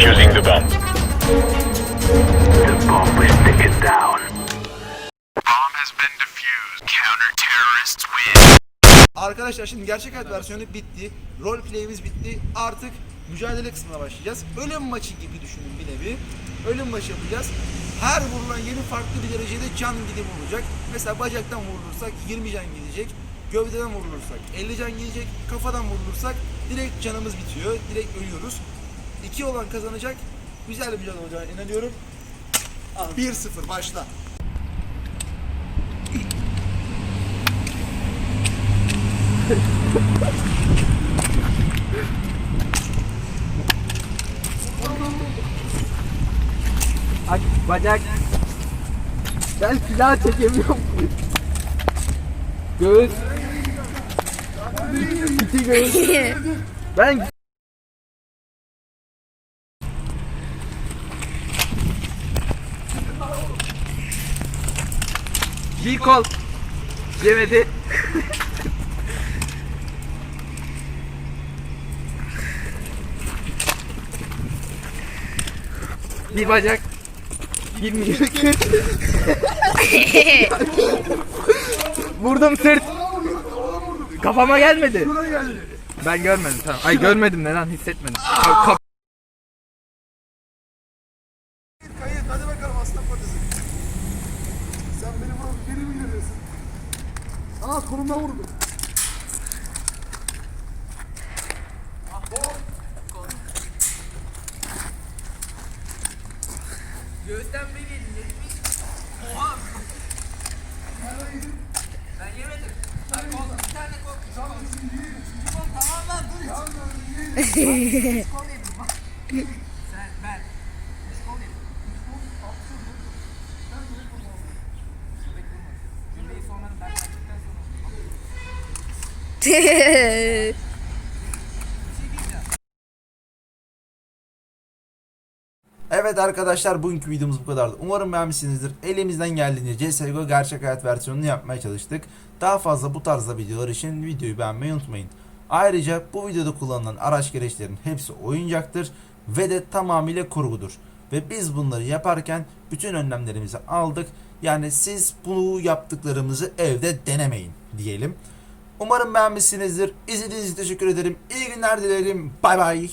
Defusing the bomb. The bomb is taken down. Bomb has been defused. Counter terrorists win. Arkadaşlar şimdi gerçek hayat versiyonu bitti. Rol play'imiz bitti. Artık mücadele kısmına başlayacağız. Ölüm maçı gibi düşünün bir nevi. Ölüm maçı yapacağız. Her vurulan yeni farklı bir derecede can gidip olacak. Mesela bacaktan vurulursak 20 can gidecek. Gövdeden vurulursak 50 can gidecek. Kafadan vurulursak direkt canımız bitiyor. Direkt ölüyoruz. 2 olan kazanacak. Güzel bir mücadele olacağına inanıyorum. 1-0 başla. Aç bacak. Ben silah çekemiyorum. Göğüs. İki göğüs. Ben Bir kol. Yemedi. Bir bacak. Bir minik. Vurdum sırt. Kafama gelmedi. Ben görmedim tamam. Ay görmedim ne lan hissetmedim. Aa kolumda vurdu. Göğüsten beni yemiş. Oha. Ben yemedim. Ay kol, bir tane kol. Tamam. Kol tamam lan dur. Biz kol yedim bak. Sen ben. Biz kol yedim. Cümleyi sonradan ben yaptıktan sonra. Evet arkadaşlar bugünkü videomuz bu kadardı. Umarım beğenmişsinizdir. Elimizden geldiğince CSGO gerçek hayat versiyonunu yapmaya çalıştık. Daha fazla bu tarzda videolar için videoyu beğenmeyi unutmayın. Ayrıca bu videoda kullanılan araç gereçlerin hepsi oyuncaktır ve de tamamıyla kurgudur. Ve biz bunları yaparken bütün önlemlerimizi aldık. Yani siz bu yaptıklarımızı evde denemeyin diyelim. Umarım beğenmişsinizdir. İzlediğiniz için teşekkür ederim. İyi günler dilerim. Bay bay.